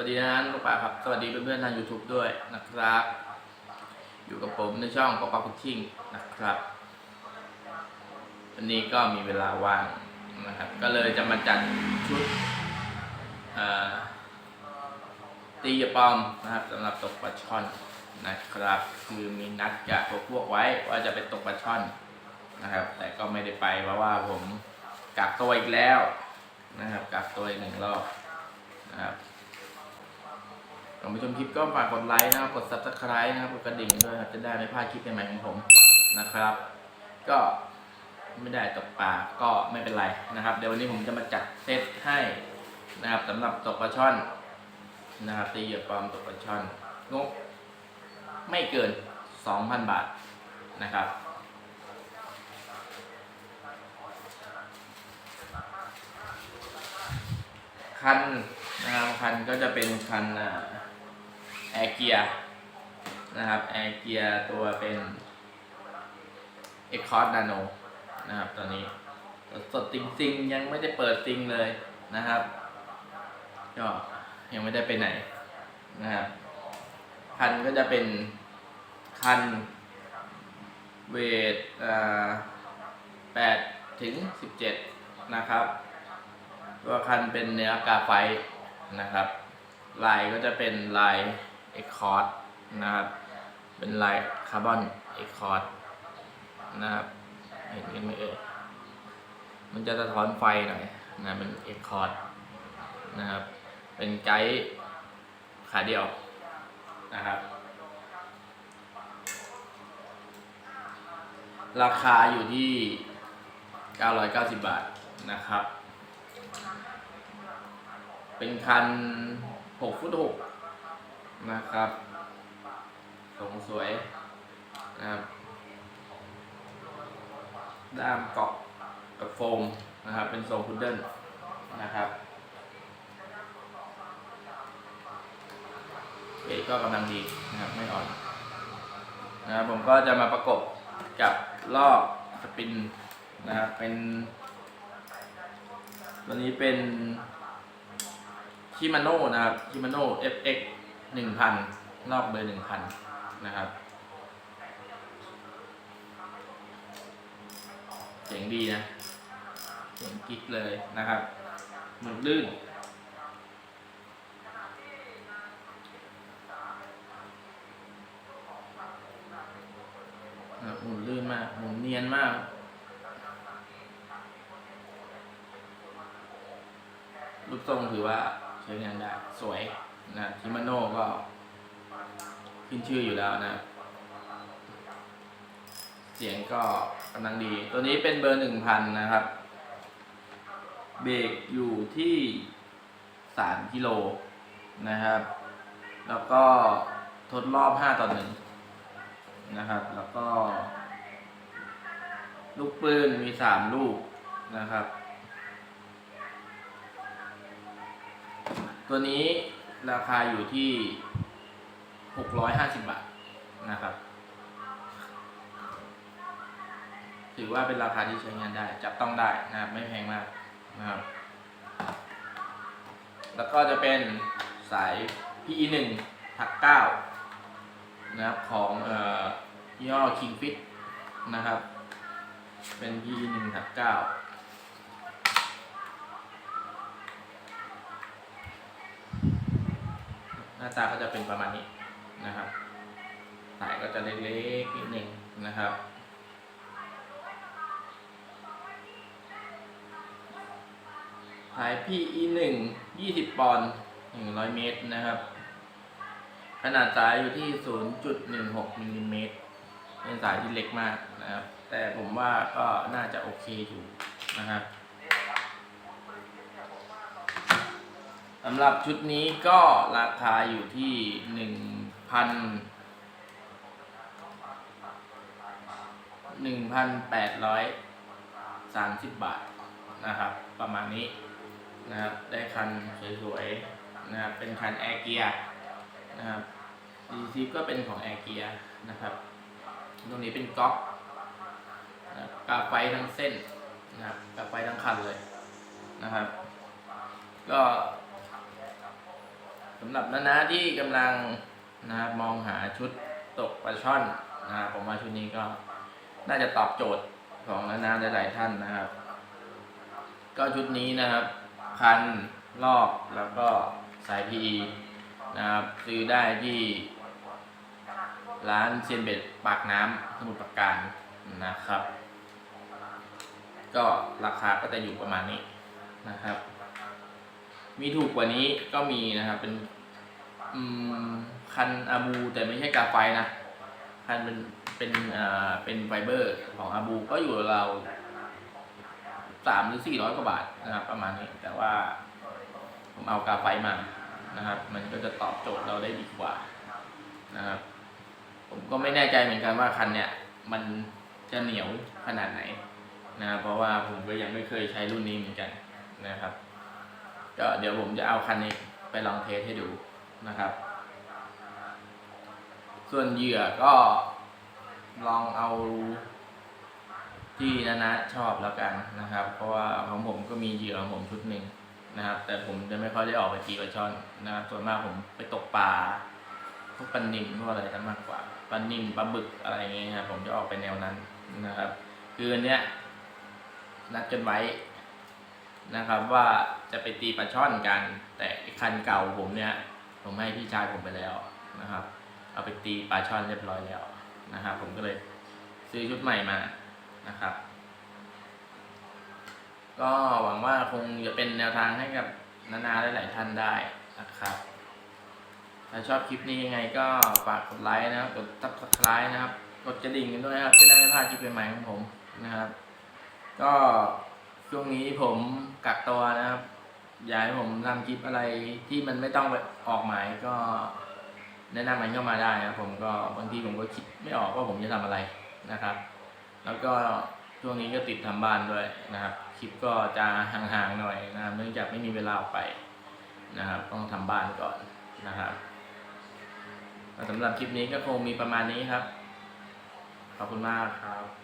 สวัสดีนะลูกป่าครับ สวัสดีเพื่อนๆทาง YouTube ด้วยนะครับ อยู่กับผมในช่องปอปาพุชชิ่งนะครับ วันนี้ก็มีเวลาว่างนะครับ ก็เลยจะมาจัดชุดตีเหยาปอมนะครับสำหรับตกปลาช่อนนะครับ คือมีนัดกับพวกพวกไว้ว่าจะไปตกปลาช่อนนะครับ แต่ก็ไม่ได้ไปเพราะว่าผมกักตัวอีกแล้วนะครับกักตัวอีกหนึ่งรอบนะครับ ก่อนไปชมคลิปก็ฝากกดไลค์นะครับ กด subscribe นะครับกดกระดิ่งด้วยครับจะได้ไม่พลาดคลิปใหม่ๆของผมนะครับ ก็ไม่ได้ตกปลาก็ไม่เป็นไรนะครับ เดี๋ยววันนี้ผมจะมาจัดเซตให้นะครับสำหรับตกปลาช่อนนะครับตีเหยื่อปลอมตกปลาช่อนงบไม่เกิน 2,000 บาทนะครับคันนะครับคันก็จะเป็นคัน แอร์เกียนะครับแอร์เกียตัวเป็น e c o s Nano นนะครับตอนนี้สดจริงๆยังไม่ได้เปิดจริงเลยนะครับก็ยังไม่ได้ไปไหนนะครับคันก็จะเป็นคันเวทแปดถึงสิบเจ็ดนะครับ ตัวคันเป็นเนื้อกาไฟนะครับ ลายก็จะเป็นลาย เอ็กคอร์ดนะครับ เป็นลายคาร์บอนเอ็กคอร์ดนะครับ เห็นกันไหมเอ่ยมันจะสะท้อนไฟหน่อยนะเป็นเอ็กคอร์ดนะครับ เป็นไกด์ขาเดียวนะครับ ราคาอยู่ที่ 990 บาทนะครับ เป็นคัน 6 ฟุต6 นะครับทรงสวยนะครับด้ามเกาะกับโฟมนะครับ เป็นทรงพุดเดิ้ลนะครับเบรกก็กำลังดีนะครับไม่อ่อนนะครับผมก็จะมาประกบกับลอกสปินนะครับเป็นตัวนี้เป็นชิมาโน่นะครับชิมาโน่ FX หนึ่งพันนอกเบอร์หนึ่งพันนะครับเสียงดีนะเสียงกิ๊กเลยนะครับหมุนลื่นนะหมุนลื่นมากหมุนเนียนมากรูปทรงถือว่าใช้งานได้ สวย นะทิมาโน่ก็ ขึ้นชื่ออยู่แล้วนะ เสียงก็กำลังดี ตัวนี้เป็นเบอร์หนึ่งพันนะครับ เบรกอยู่ที่สามกิโลนะครับ แล้วก็ทดรอบห้าต่อหนึ่งนะครับ แล้วก็ ลูกปืนมีสามลูกนะครับ ตัวนี้ ราคาอยู่ที่650บบาทนะครับ ถือว่าเป็นราคาที่ใช้งานได้ จับต้องได้นะครับไม่แพงมากนะครับ แล้วก็จะเป็นสาย PE 1ทัก9นะครับของเอ่อย่ห้อ Kingfit นะครับ เป็น PE 1ทัก9 หน้าตาก็จะเป็นประมาณนี้นะครับสายก็จะเล็กๆนิดนึงนะครับสาย PE 1 20 ปอนด์100 เมตรนะครับ ขนาดสายอยู่ที่ 0.16มิลลิเมตรเป็นสายที่เล็กมากนะครับ แต่ผมว่าก็น่าจะโอเคอยู่นะครับ สำหรับชุดนี้ก็ราคาอยู่ที่หนึ่งพันหนึ่งพันแปดร้อยสามสิบบาทนะครับ ประมาณนี้นะครับ ได้คันสวยๆนะครับเป็นคันแอร์เกียนะครับดีซีก็เป็นของแอร์เกียนะครับ ตรงนี้เป็นก๊อกนะครับกาไฟทั้งเส้นนะครับกาไฟทั้งคันเลยนะครับ ก็ สำหรับน้าที่กำลังนะครับมองหาชุดตกปลาช่อนนะครับผมว่าชุดนี้ก็น่าจะตอบโจทย์ของน้าหลายๆท่านนะครับ ก็ชุดนี้นะครับ คันลอกแล้วก็สาย PE นะครับซื้อได้ที่ร้านเซียนเบ็ดปากน้ำสมุทรปราการนะครับ ก็ราคาก็จะอยู่ประมาณนี้นะครับ มีถูกกว่านี้ก็มีนะครับ เป็นอืมคันอาบูแต่ไม่ใช่กาไฟนะ คันเป็นเป็นอ่าเป็นไฟเบอร์ของอาบูก็อยู่เราวสามหรือสี่ร้อยกว่าบาทนะครับ ประมาณนี้แต่ว่าผมเอากาไฟมานะครับ มันก็จะตอบโจทย์เราได้ดีกว่านะครับ ผมก็ไม่แน่ใจเหมือนกันว่าคันเนี้ยมันจะเหนียวขนาดไหนนะครับเพราะว่าผมก็ยังไม่เคยใช้รุ่นนี้เหมือนกันนะครับ ก็เดี๋ยวผมจะเอาคันนี้ไปลองเทสให้ดูนะครับ ส่วนเหยื่อก็ลองเอาที่นานะชอบแล้วกันนะครับ เพราะว่าของผมก็มีเหยื่อของผมชุดหนึ่งนะครับ แต่ผมจะไม่ค่อยได้ออกไปตีปลาช่อนนะครับส่วนมากผมไปตกปลาพวกปลานิ่มพวกอะไรจะมากกว่าปลานิ่มปลาบึกอะไรอย่างเงี้ยครับผมจะออกไปแนวนั้นนะครับ คืออันเนี้ยนัดกันไว้ นะครับว่าจะไปตีปลาช่อนกัน แต่คันเก่าผมเนี่ยผมให้พี่ชายผมไปแล้วนะครับ เอาไปตีปลาช่อนเรียบร้อยแล้วนะครับผมก็เลยซื้อชุดใหม่มานะครับ ก็หวังว่าคงจะเป็นแนวทางให้กับนานาหลายๆท่านได้นะครับ ถ้าชอบคลิปนี้ยังไงก็ฝากกดไลค์นะครับ กด subscribe นะครับ กดกระดิ่งกันด้วยนะครับจะได้ไม่พลาดคลิปใหม่ๆของผมนะครับ ก็ ช่วงนี้ผมกักตัวนะครับอยากให้ผมทำคลิปอะไรที่มันไม่ต้องออกหมายก็ แนะนำมันเข้ามาได้นะครับผมก็บางทีผมก็คิดไม่ออกว่าผมจะทำอะไรนะครับ แล้วก็ช่วงนี้ก็ติดทำบ้านด้วยนะครับ คลิปก็จะห่างๆหน่อยนะเนื่องจากไม่มีเวลาออกไปนะครับ ต้องทำบ้านก่อนนะครับสำหรับคลิปนี้ก็คงมีประมาณนี้ครับ ขอบคุณมากครับ